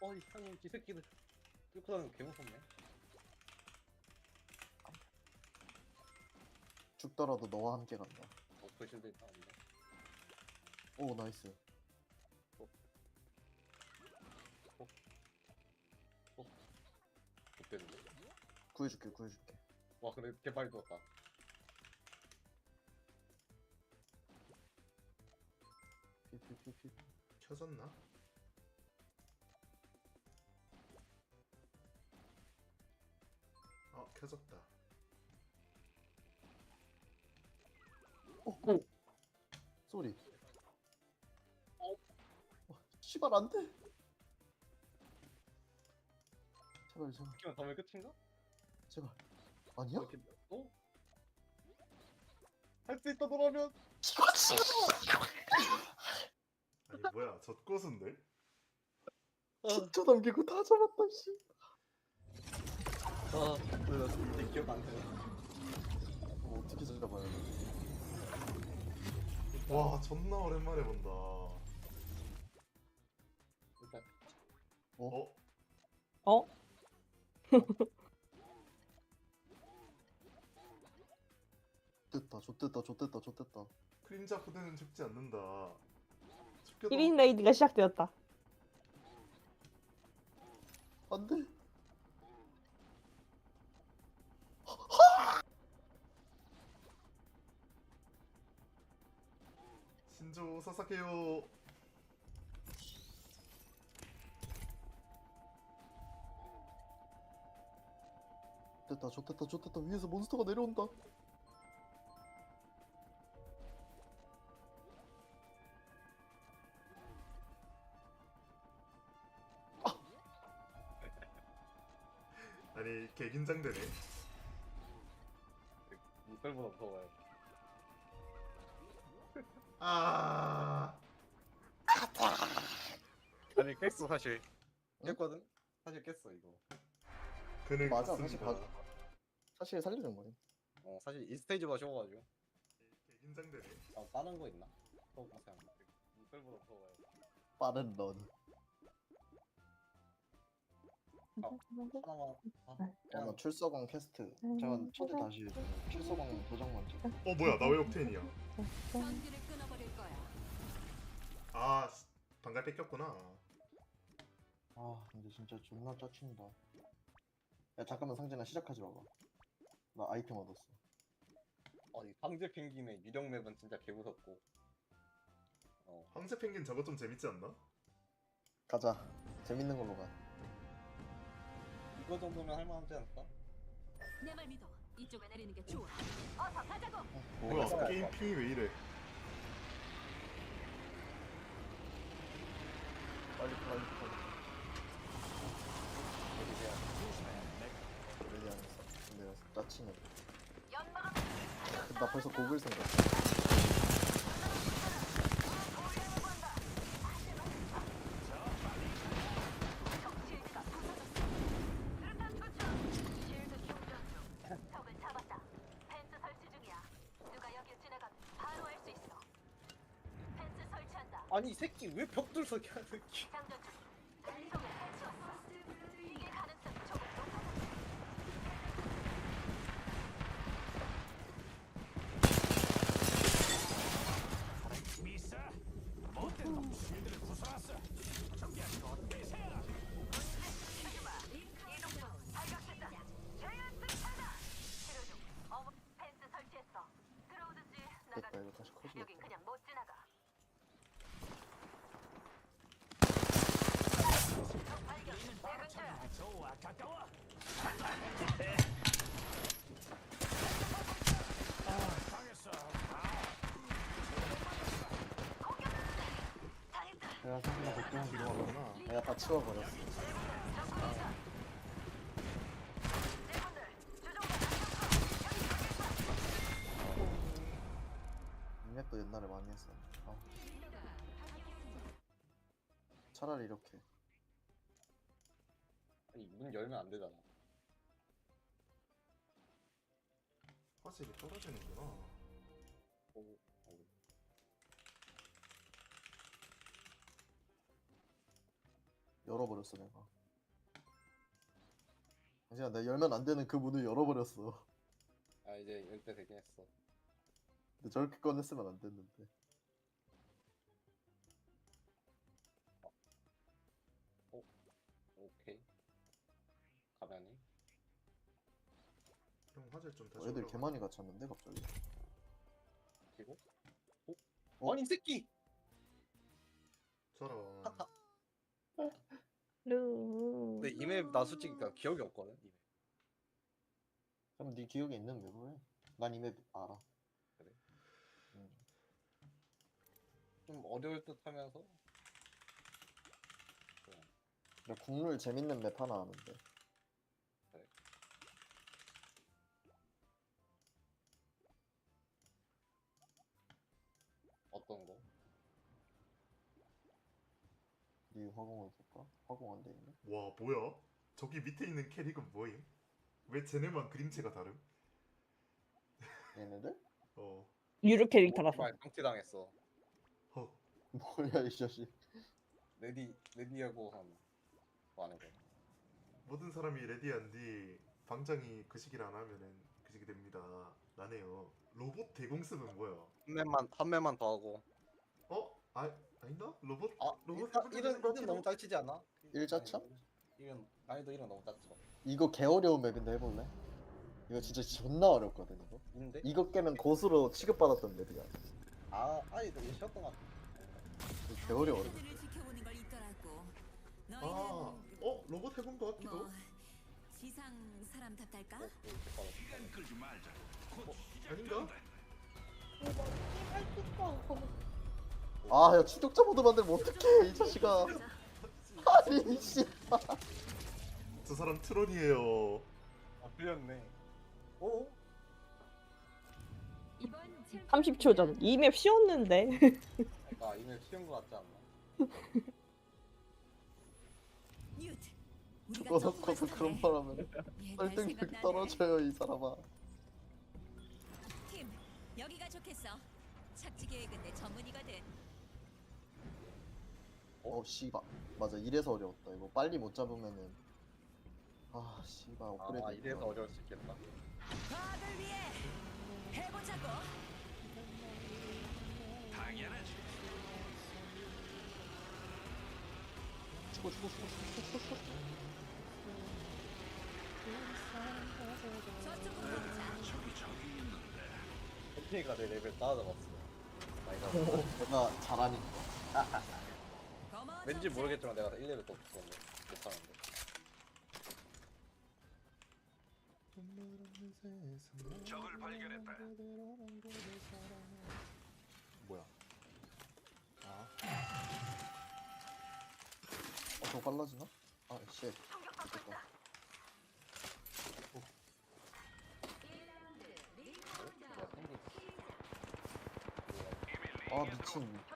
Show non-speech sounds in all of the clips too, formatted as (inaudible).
어이 형님 이 새끼들 뚫고 다니는 거 개무섭네 죽더라도 너와 함께 간다. 어 벌실도 있다 근데 오 나이스. 못되는데 구해줄게 구해줄게. 와 근데 개빨리 떴다 피피피피. 켜졌나? 켜졌다. 어, 오. 쏘리. 어, 씨발 안 돼. 제발 제발 키면 다음에 끝인가? 제발. 아니야? 이렇게 어? 할 수 있다 너라면 이거지. 아니 뭐야 젖고수인데? 진짜 남기고 다 잡았다 씨. 아 근데 나 진짜 기억 안 나네 뭐 어떻게 잡아야 돼? 와 존나 오랜만에 본다. 일단 어? 어? (laughs) 됐다. 좆됐다. 좆됐다. 좆됐다. 크림자 부대는 죽지 않는다. 죽여도 1인 레이드가 시작되었다. 안 돼. 신조 사사케요. 됐다. 좆됐다. 좆됐다. 위에서 몬스터가 내려온다. 아니 개 긴장되네. 이빨보다 무서워요 아. 아니 깼어 사실 응? 깼거든? 사실 깼어 이거 그는 맞아, 맞습니다. 사실 사실 살려준 거네. 어 사실 이 스테이지가 쉬워가지고 개긴장되네. 아 다른 거 있나? 또 보세요 이빨보다 무서워요 빠른 런. 하나만 아, 어, 나 출석왕 퀘스트. 잠깐 초대 다시 해줘. 출석왕 도장 먼저. 어 뭐야 나 왜? 전기를 거야. 아 씨, 방갈 뺏겼구나. 아 근데 진짜 존나 짜친다. 야 잠깐만 상진아 시작하지 마봐. 나 아이템 얻었어. 어, 이 황제 펭귄의 유령 맵은 진짜 개무섭고 어 황새 펭귄 저거 좀 재밌지 않나? 가자. 재밌는 걸로 가. 이거 정도면 할만하지 않을까? 내 말 믿어. 이쪽에 내리는 게 좋아. 어서 가자고. 뭐야 어, 게임 핑이 왜 이래? 빨리 빨리 빨리. 레디 안 했어. 근데 짜치네. 나 벌써 고글 생겼어. 아니 이 새끼 왜벽 돌 서게 하는 됐다. 이거 다시 커지겠다. 여긴 그냥 못 지나가. 발견. 내가 상진아 걱정하기 필요하구나. 내가 다 치워버렸어. 인맥도 옛날에 많이 했어. 아. 차라리 이렇게. 문 열면 안 되잖아 화질이 떨어지는구나. 어, 어. 열어버렸어 내가 당신아 내가 열면 안 되는 그 문을 열어버렸어 아 이제 연대 되긴 했어. 근데 저렇게 꺼냈으면 안 됐는데 화질 좀 다시 어, 애들 올라가. 개 많이 갇혔는데 갑자기 그리고 어? 어? 아니 이 새끼. 저런 루. 근데 이맵 나 솔직히 그러니까 기억이 없거든. 이 맵. 그럼 네 기억에 있는 맵을 해난 이맵 알아 그래? 음. 좀 어려울 듯 하면서. 나 국룰 재밌는 맵 하나 아는데 네 화공을 볼까? 화공 안 돼 있네 와 뭐야? 저기 밑에 있는 캐릭은 뭐임? 왜 쟤네만 그림체가 다름? 얘네들? 어 유료 캐릭터라서. 말 깡티 당했어. 헉. 뭐야 이 자식 레디 레디하고 한 많은 거. 모든 사람이 레디한 뒤 방장이 그 시기를 안 하면은 그 시기 됩니다 나네요 로봇 대공습은 뭐야? 한 맵만 한 맵만 더 하고. 어? 아 아닌가? 로봇? 아 로봇 일단 해보자, 이름 로봇 이름 너무 짧지지 않아? 일자차? 이름 난이도 이름 너무 짧죠. 이거 개 어려운 맵인데 해볼래? 이거 진짜 존나 어렵거든 이거 있는데? 이거 깨면 고수로 취급받았던 맵이야 아 아니 너 쉬었던 것 같아. 이거 개 어려워 들을 지켜보는 걸 있더라고. 아, 너희는 어? 로봇 해본 것 같기도 뭐 지상 사람답달까? 어, 그, 그, 아닌가? 아 야 추격자 모드 만들면 어떡해 이 자식아 아니 씨 저 사람 트론이에요 아 틀렸네. 오? 30초 전. 이 맵 쉬웠는데. 아 이맵 쉬운 것 같지 않나? 조금만 그런 더말 하면 설득력이. 떨어져요 이 사람아 팀, 여기가 좋겠어. 착지 계획은 내 전문이거든. 어 씨발. 맞아 이래서 어려웠다. 이거 빨리 못 잡으면은. 아 씨발 업그레이드 아 이래서 어려울 수 있겠다. 다들 위해 해보자고. 죽어 죽어 죽어 죽어 죽어 죽어 저쪽으로 가자. 혜진이가 내 레벨 따라잡았어. 나이가 (laughs) 내가 잘하니까 왠지. 모르겠지만 내가 1레벨 더 붙었네. 못하는데. 적을 발견했다 뭐야 아 어, 저 빨라지나? 아, 씨. 됐다. 아, 미친.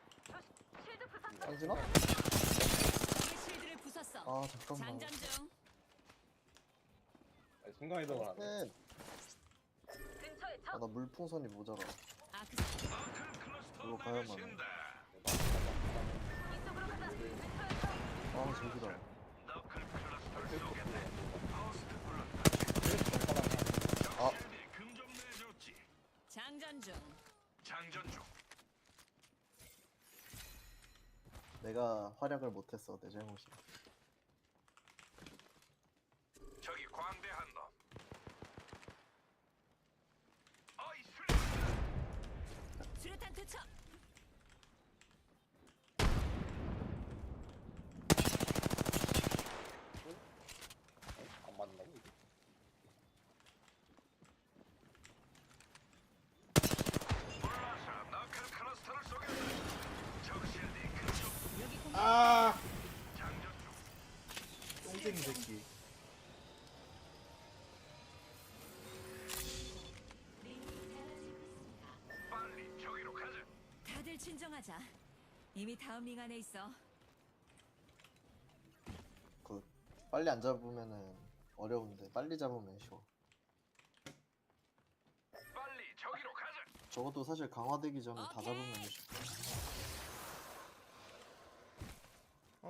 실드를 부쉈어. 아, 잠깐만. 장전 중. 아니, 순간 이동을 안 해. 네. 근처에 아, 나 물풍선이 모자라. 아크 이거 가야만. 해. 이쪽으로 가자. 아, 저기다. 아, 장전 중. 내가 활약을 못했어. 내 잘못이야. 저기 광대한 놈. 어이 술. 수류탄 투척. 안 맞는다고 이게. 몰라서 너클 클러스터를 쏘겠다. 적실디 그쪽 여기 공. 아 장전 중. 똥쟁이 새끼 빨리 저기로 가자. 다들 진정하자. 이미 다음 링 안에 있어. 그, 빨리 안 잡으면은 어려운데, 빨리 잡으면 쉬워. 빨리 저기로 가자. 적어도 사실 강화되기 전에 다 오케이. 잡으면 쉽고.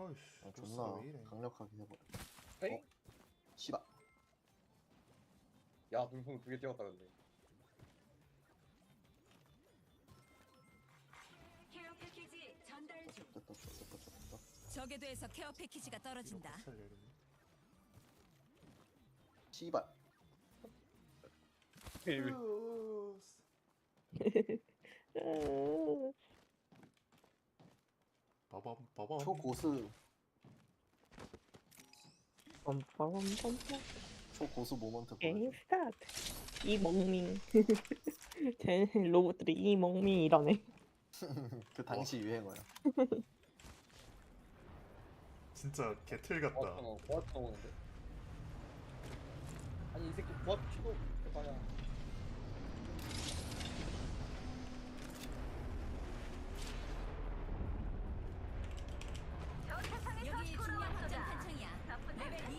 어이씨 아, 존나 왜 이래 강력하게 해버려 에이? 어? 씨발 야 눈뽕 두개 찍었다 근데 케어 패키지 전달 중. 됐다 됐다 됐다 됐다 저궤도에서 케어 패키지가 떨어진다. 씨발 로스 음, (laughs) (laughs) 빠밤 빠밤 초고수 빰빰빰빰. 초고수 모먼트 게임 보여줘 스타트. 이몽밍. 쟤 (laughs) 로봇들이 이몽밍이라네. (laughs) 그 당시 유행어야 (laughs) 진짜 개틀 같다 고압 고압 쳐오는데 아니 이 새끼 고압 치고 대단해 저 세상에서 여기 중량 확장 돌아왔다. 탄창이야. 나쁜 레벨 놈들.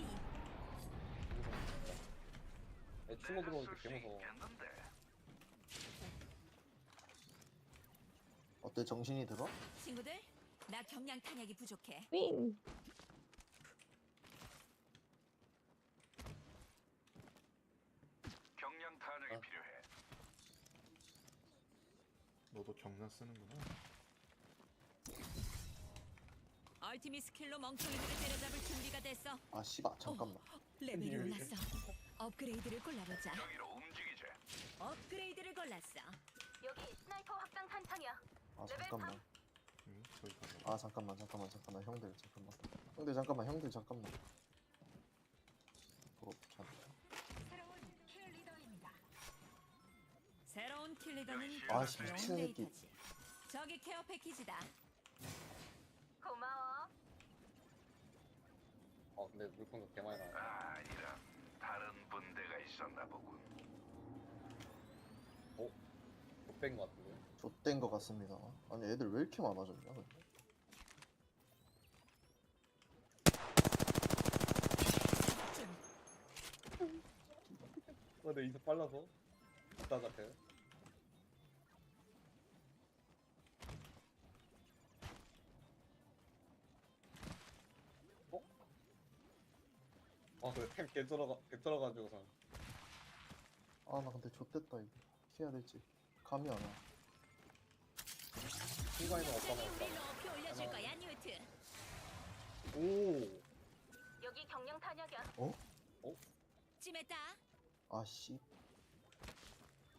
2. 개 무서워 있겠는데. 어때 정신이 들어? 친구들, 나 경량 탄약이 부족해. 윙. 경량 탄약이 아. 필요해. 너도 경량 쓰는구나 얼티미 스킬로 멍청이들을 때려잡을 준비가 됐어. 아 씨발 잠깐만 레벨이 왜 이래? 올랐어. 업그레이드를 골라보자. 여기로 움직이자. 업그레이드를 골랐어. 여기 스나이퍼 확장 탄창이야. 아 레벨 잠깐만 응 저기 가자 아 잠깐만 잠깐만 잠깐만 형들 잠깐만 형들 잠깐만 형들 잠깐만 어 잠깐 새로운 킬 리더입니다. 새로운 킬 리더는 아, 씨, 새로운 미친 새끼. 저기 케어 패키지다. 고마워. 아 근데 물품도 개 많이 나와 아 이런 분대가 있었나 보군. 못뺀 거 같은데? 좆된 거 같습니다. 아니 애들 왜 이렇게 많아졌냐 근데? 아 근데 이제 빨라서? 이따 같아 아 그래 템 개쩔어가 개쩔어가지고서 아 나 근데 좆됐다 이거 어떻게 해야 될지 감이 안와 순간이동 없잖아 킬로 일단 높이 올려줄 거야, 뉴트. 오 여기 경량 탄약이야. 찜했다. 아씨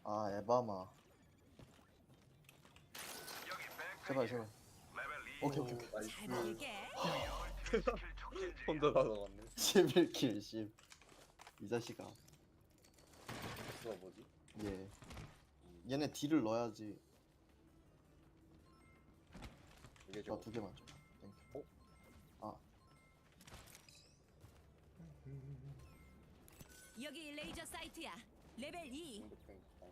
아 에바마. 제발 제발 레벨 2. 오케이 오케이 오케이 나이스 잘 보이게. (laughs) (laughs) 촉진지. (laughs) 혼자 다 잡았네 11킬 10 이 자식아 그거 뭐지? 얘 얘네 딜을 넣어야지 이게 저좀두 개만 줘 땡큐 여기 레이저 사이트야. 레벨 2. 중독성 있다.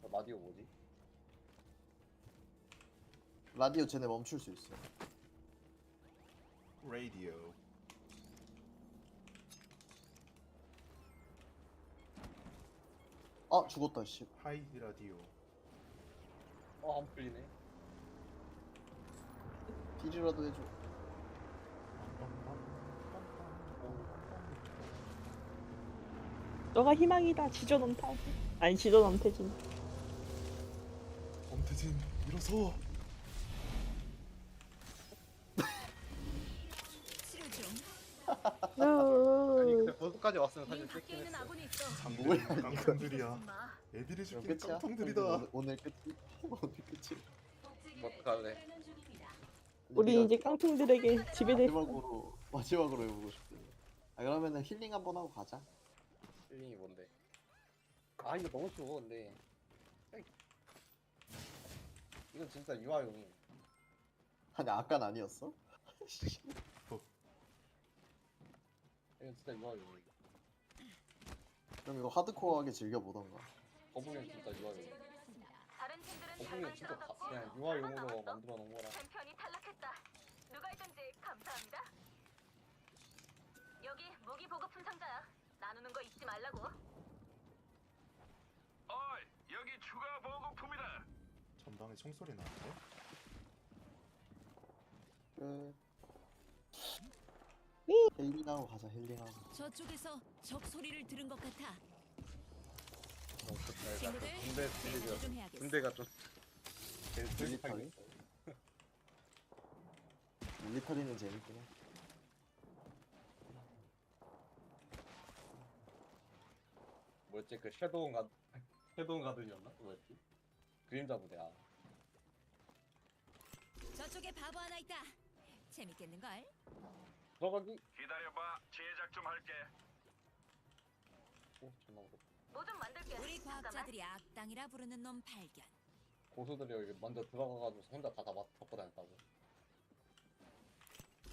저 라디오 뭐지? 라디오 쟤네 멈출 수 있어 라디오 아 죽었다 씨 하이 라디오 어 안 풀리네 딜이라도 해줘 너가 희망이다. 지존 언타. 아니 지존 언태진. 엄태진 일어서 치료 중. 아니 으. 벌써까지 왔으면 링 사실 뺏긴 했어 아군이 있어. 뭐야, 장들이 깡통들이야 마. 애들이 그럼 줄게 끝이야? 깡통들이다 오늘, 오늘 끝이 (laughs) 오늘 끝이 뭐 어떡할래 우리 이제 깡통들에게 지배될. 마지막으로 마지막으로 해보고 싶대 아 그러면은 힐링 한번 하고 가자 힐링이 뭔데? 아 이거 너무 쉬워 근데 에이. 이건 진짜 유아용이 아니 아깐 아니었어? 이건 진짜 유아용이 그럼 이거 하드코어하게 즐겨보던가 거북이는 진짜 다른 팀들은 잘 거북이는 진짜 다 그냥 유아용으로 남았어. 만들어 놓은 거라 챔피언이 탈락했다. 누가 있든지 감사합니다. 여기 무기 보급품 상자야. 나누는 거 잊지 말라고. 어이 여기 추가 보급품이다. 전방에 총소리 나는데 끝. 힐링하고 가자 힐링하고. 저쪽에서 적 소리를 들은 것 같아. 어, 친구들, 그 군대 들리려. 좀 해야겠어. 군대가 좀 제일 밀리터리? (laughs) 밀리터리는 재밌긴 해. 뭐였지 그 섀도우 가 섀도우 가든이었나 뭐였지 그림자 부대야 저쪽에 바보 하나 있다. 재밌겠는 걸? 들어가기 기다려봐. 제작 좀 할게. 오 존나 무섭 뭐좀 만들게. 우리. 과학자들이 악당이라 부르는 놈 발견. 고수들이 여기 먼저 들어가가지고 혼자 다 잡아 잡고 다녔다고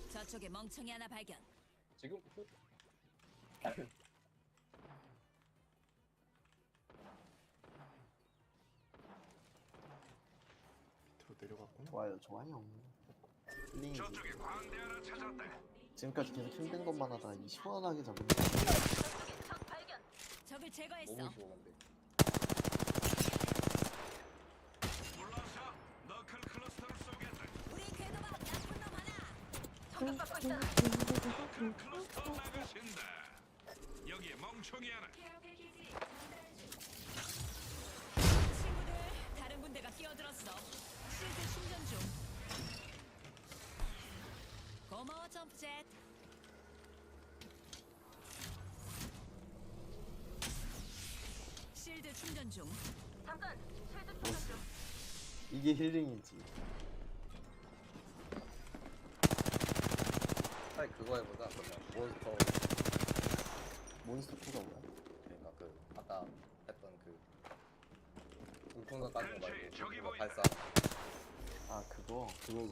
저쪽에 멍청이 하나 발견. 지금 밑으로 내려갔구나. 좋아요 좋아요. 저쪽에 광대 하나 찾았다. 지금까지 계속 힘든 것만 하다가 이 시원하게 적 발견. 적을 제거했어. 너무 쏘겠다. 우리 나쁜 놈 하나. 공격받고 멍청이 하나. 친구들, 다른 군대가 끼어들었어. 실드 충전 중. 고마워 점프젯. 실드 충전 중. 잠깐. 쉴드 충전 중. 이게 힐링이지. 차라리 그거 해보자 그러면 몬스터 몬스터 2가 뭐야? 그러니까 그 아까 했던 그 물풍선 까는 거 말고 그거. 발사 아 그거 그거고.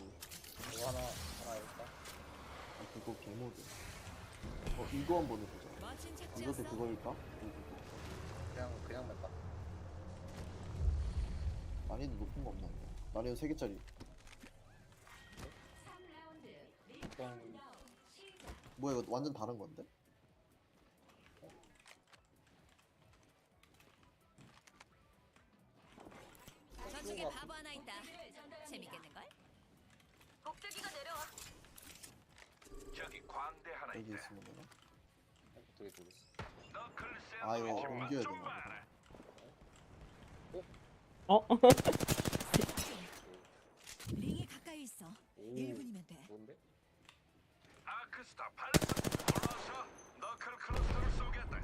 그거 하나 하나 해볼까? 아 그거 개모드. 어 이거 한번 해보자. 이것도. 그거일까? 그냥 그냥 맵다 난이도 높은 거 없나 이거? 난이도 3 개짜리. 보통 뭐야 이거 완전 다른 건데? 저쪽에 바보 하나 있다. 재밌겠는 걸? 복제기가 내려와. 광대 하나 여기 있다. 있으면 되나? 되게 너클 아, 이거 샌드위치 옮겨야 맛좀 되나 봐라. 어? 링이 가까이 있어. 오 1분이면 돼. 뭔데? 아크스타 발사. 물러서. 너클 클러스터를 쏘겠다.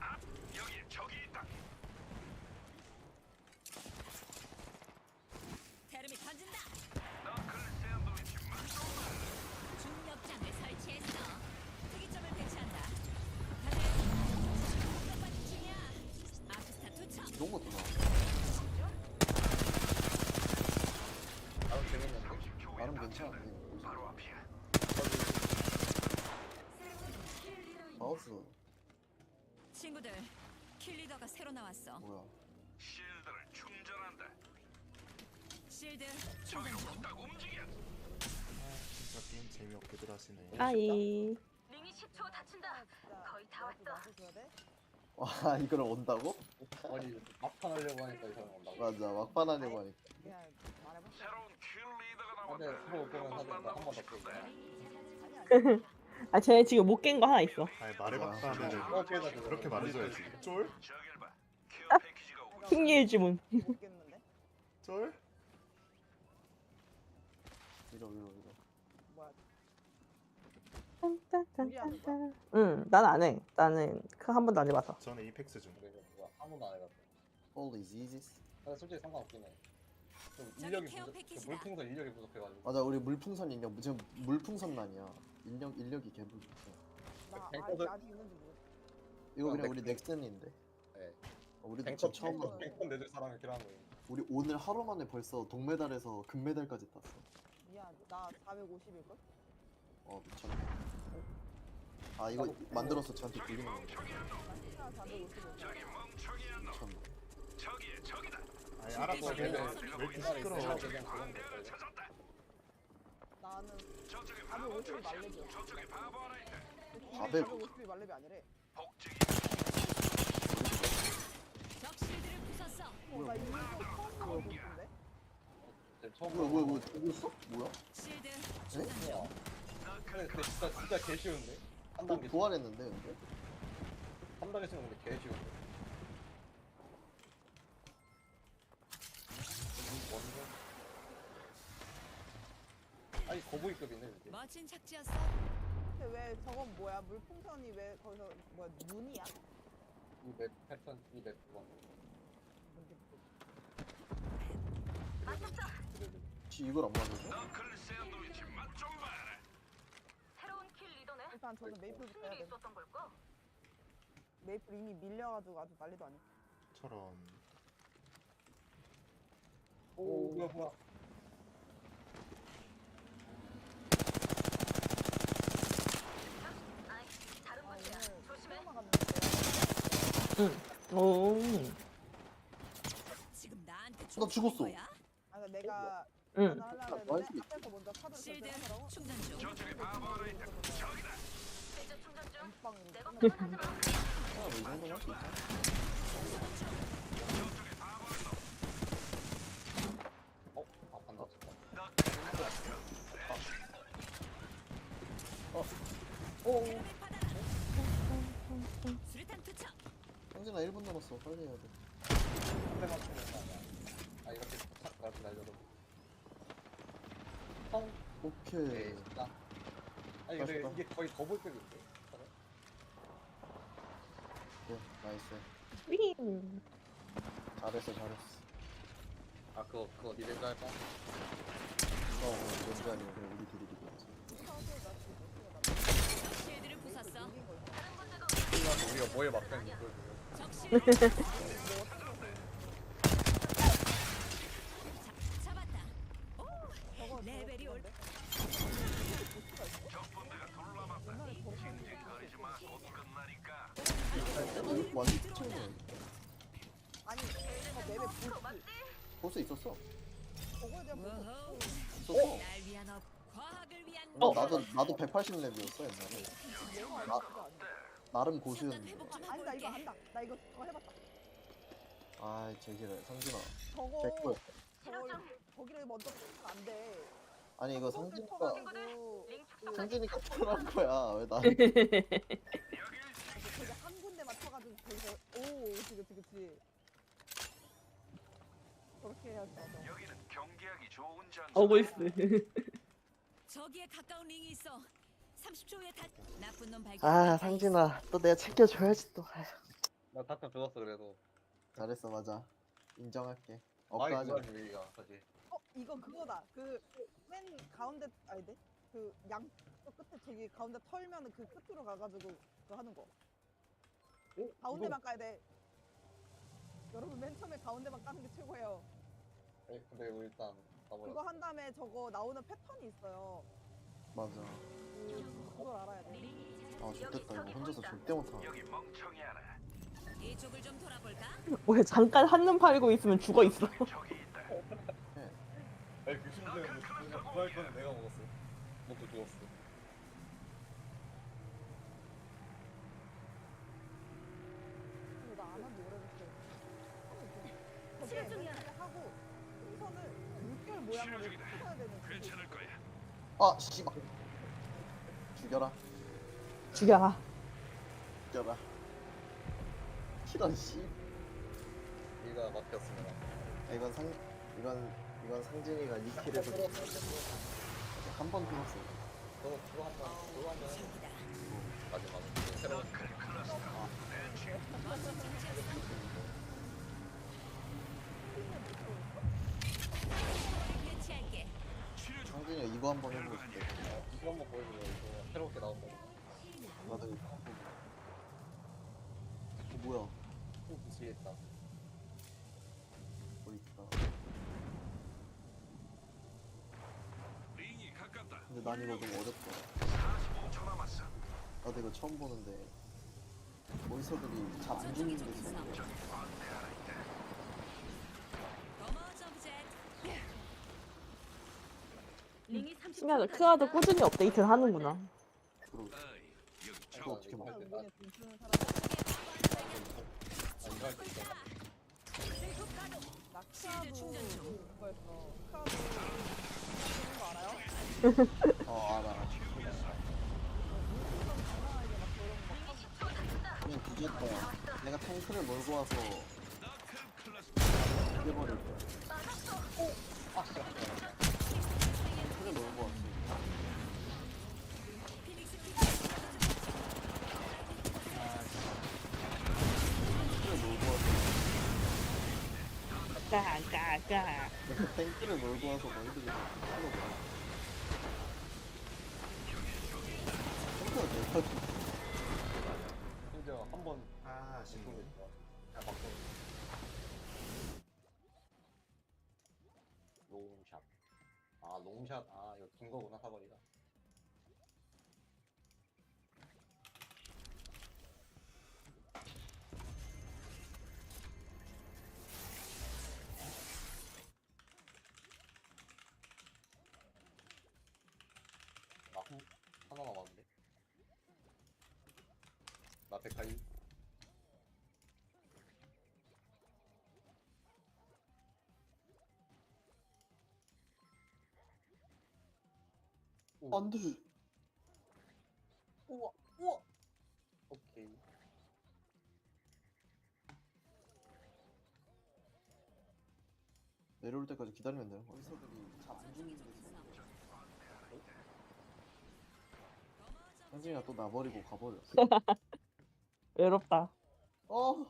아, 여기에 적이 있다. 나름 괜찮아. 바로 앞이야. 마우스 친구들, 킬리더가 새로 나왔어. 뭐야? 실드를 충전한다. 실드 저기 충전 중. 후딱 움직여. 진짜 게임 재미없게들 하시네. 아이. 링이 10초 다친다. 거의 다 왔어. 와 이걸 온다고? 아니 막판 하려고 하니까 이 사람 온다고 맞아 막판 하려고 하니까. 새로운 리더가 근데. 서로 보면 한번 하자 한번더 건데. 아, 쟤 지금 못 깬 거 하나 있어. 아니 말해봤다 하면은 어 깨다 그거 그렇게 말해줘야지. 쫄? 저길 봐. 케어 패키지가 오고 있어. 핑계의 주문. 쫄? 이러 이러 응, 난 안 해. 나는 그 한 번도 안 해봐서. 저는 에이펙스 중. 그래 한 번도 안 해봤어 All is easy. 근데 솔직히 상관없긴 해 좀 인력이 케어 부족 그 패키지다. 물풍선 인력이 부족해가지고 맞아 우리 물풍선 인력 지금 물풍선만이야. 인력 인력이 개부족해. 탱커들 이거 그냥 네. 우리 넥슨인데. 네. 어, 우리도 지금 처음 탱커 내줄 사람이 필요한 거예요 우리 오늘 하루 만에 벌써 동메달에서 금메달까지 땄어. 미안, 나 450일걸? 어 미쳤네. 아 이거 만들어서 저한테 돌리는 건가? 나 450일걸? 저기 멍청이야 너. 미쳤네. 저기에. 아니 알았어. 왜 이렇게 왜 이렇게 시끄러워? 광대 하나 찾았다. 나는 저쪽에 450일 바보 말렙이야. 저쪽에 바보 하나 있다. 450. 450일 말렙이 아니래. 복직이 적 실드를 부쉈어. 어, 나 이거 처음 보는 거 같은데? 처음 뭐야 뭐야 뭐야 죽었어? 뭐야? 실드 네? 근데 진짜 진짜 개 쉬운데? 한 부, 단계 부활했는데 근데? 한 단계 치는 건데 개 쉬운데. 이거 뭔데? 아니 거북이급이네 이게. 멋진 착지였어. 근데 왜 저건 뭐야? 물풍선이 왜 거기서 뭐야 눈이야? 이맵 패턴 이맵 그거. 뭔지 모르겠어. 혹시 이걸 안 맞아줘? 너클 샌드위치 맛좀 봐라. 새로운 킬 리더네. 일단 저는 메이플부터 무슨 해야 일이 돼. 있었던 걸까? 메이플 이미 밀려가지고 아주 난리도 아니고. 처럼 오 뭐야 뭐야. 아이, 다른 아 곳이야. 오늘 조심해. 처음 나갔는데. 오. 지금 나한테 나 죽었어. 거야? 아 그러니까 내가 응. 하려고 했는데 나이스. 앞에서 먼저 카드를 결정하더라고. 충전 중. 저쪽에 바보 하나 있다. 저기다. 어. 아, 어? 아 반다. 수류탄 투척. 상진아 1분 남았어 빨리 해야 돼 한 대만 치면 나가. 아 이렇게 탁 가지 날려도. 펑. 오케이 네. 나. 아니 근데 맛있다. 이게 거의 거북이급인데. 네, 나이스 윙. 잘했어 잘했어 아 그거 그거 니네 줄 알까? 어 왠지 아니고 그냥 우리 둘이 부쉈어. 군데도 그래서 우리가 뭐에 막혔는지 보여주고. 적실드. 잡- 잡았다. 저거 레벨이 올. 적분대가 둘러맞다. 옛날에 저렇게 징징거리지 마. 곧 끝나니까. 이거 완전 미쳤네 아니 저 맵에 보스 벌써 있었어 저거에 대한. 있었어 날 위한 업, 과학을 위한 어, 업. 나도 나도 180렙이었어 옛날에 아니야. 나름 고수였는데 회복 좀 아니 나 이거. 한다. 나 이거 저거 해봤다. 아이 제기를 상진아 저거 저걸 거기를 먼저 쓰면 안 돼. 아니 이거 상진이가 터가지고. 상진이가 털한 거야 왜 나? (laughs) 거기서 오 그치 그치 그치. 저렇게 해야지 맞아. 여기는 경기하기 좋은 장소. 어글스. 저기에 가까운 링이 있어. 30초 후에 다 나쁜 놈 발견. 아 상진아 또 내가 챙겨줘야지 또 아휴. 나 타점 죽었어 그래도. 잘했어 맞아 인정할게 억까지 그거지 우리가 사실. 어 이거 그거다. 그 맨 가운데 아니데 그 양쪽 끝에 저기 가운데 털면은 그 끝으로 가가지고 그거 하는 거. 어? 가운데만 까야 돼. 여러분 맨 처음에 가운데만 까는 게 최고예요. 에, 근데 이거 일단 가보자. 그거 한 다음에 저거 나오는 패턴이 있어요. 맞아 그, 그걸 알아야 돼. 아 좋겠다 이거 혼자서 절대 못하네 여기 멍청이 하나. 이쪽을 좀 돌아볼까? 왜 잠깐 한눈 팔고 있으면 죽어 있어. (laughs) 저기 있다. 아니 그 심지어는 그거 구할 거는 내가 먹었어. 먹고 죽었어. 근데 나안 한지 오래됐어. 저게 맨날 하고 풍선을 물결 모양으로 중이다. 풀어야 되는 그게 괜찮을 거야. 아 씨발. 죽여라. 죽여라. 죽여라. 이런 씨. 우리가 막혔습니다. 이건 상 이건 이건 상진이가 2킬에서 한번 끊었어. 그거 그거 한번 그거 한번. 마지막에 새로운 멋진 착지였어. 배치할게. 상진 이거 한번 해보고 싶대 이거 한번 보여주려 이거 새롭게 나온 거. 나도 이거 한번 보고. 어, 뭐야 또 미치겠다. 뭐 있다 링이 가깝다. 근데 난 이거 너무 어렵다 45초 남았어. 나도 이거 처음 보는데 몬스터들이 잘 안 죽는 좀게 있어. 광대 하나 있다. 고마워 점프젯. 링이 30초. 신기하다. 크아도 꾸준히 업데이트를 하는구나. 어 알아. 그냥 뒤졌다. 내가 탱크를 몰고 와서 죽여버릴 거야. 아 씨발 왔어. 탱크를 몰고 와서 까까까. 탱크를 몰고 와서 너희들이 죽여버려. 탱크가 대박이 심지어 한번 아 죽은 긴 거구나 사거리가. 나 한, 하나 남았는데 나 백화이 안돼. 우와 우와 오케이 내려올 때까지 기다리면 되는 거야. 의사들이 잘안 죽는 데서. 현진이가 또 나버리고 가버렸어. (laughs) 외롭다. 어,